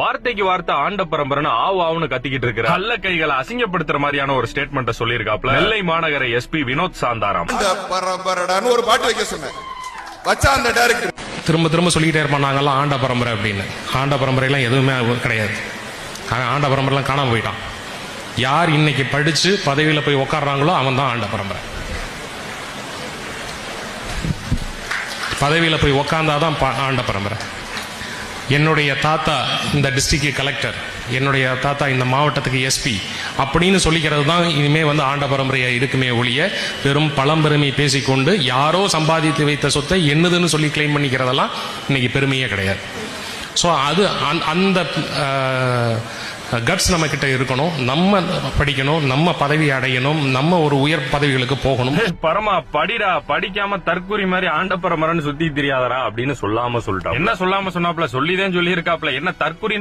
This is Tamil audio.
வார்த்தைக்கு வார்த்தை ஆண்ட பரம்பரைன்னு ஆவு ஆவுன்னு கத்திக்கிட்டு இருக்கிற கள்ள கைகளை அசிங்கப்படுத்துற மாதிரியான ஒரு ஸ்டேட்மெண்ட் சொல்லியிருக்காப்ல நெல்லை மாநகர எஸ்பி வினோத் சாந்தாராம். ஒரு பாட்டு வைக்க சொன்னேன். வச்சா அந்த டைரக்டர் திரும்ப திரும்ப சொல்லிக்கிட்டே இருப்பான் நாங்கெல்லாம் ஆண்ட பரம்பரை அப்படின்னு. ஆண்ட பரம்பரையெல்லாம் எதுவுமே கிடையாது. அவன் ஆண்ட பரம்பரைலாம் காணாம போயிட்டான். யார் இன்னைக்கு படிச்சு பதவியில போய் உட்கார்றாங்களோ அவன் தான் ஆண்ட பரம்பரை. பதவியில போய் உக்காந்தாதான் பா- ஆண்ட பரம்பரை. என்னுடைய தாத்தா இந்த டிஸ்ட்ரிக்ட் கலெக்டர் என்னுடைய தாத்தா இந்த மாவட்டத்துக்கு எஸ்பி அப்படின்னு சொல்லிக்கிறது தான் இனிமே வந்து ஆண்ட பரம்பரையாக இருக்குமே ஒழிய பெரும் பழம்பெருமை பேசிக்கொண்டு யாரோ சம்பாதித்து வைத்த சொத்தை என்னதுன்னு சொல்லி கிளைம் பண்ணிக்கிறதெல்லாம் இன்னைக்கு பெருமையே கிடையாது. ஸோ அது அந் அந்த கட்ஸ் நம்ம கிட்ட இருக்கணும். நம்ம படிக்கணும் நம்ம பதவி அடையணும் நம்ம ஒரு உயர் பதவிகளுக்கு போகணும். பரமா படிடா படிக்காம தற்கூரி மாதிரி ஆண்ட பரம்பரைன்னு சுத்தி தெரியாதடா அப்படின்னு சொல்லாம சொல்லிட்டான் என்ன சொல்லாம சொன்னாப்ல? சொல்லிதான் சொல்லி இருக்காப்ல என்ன தற்கூரி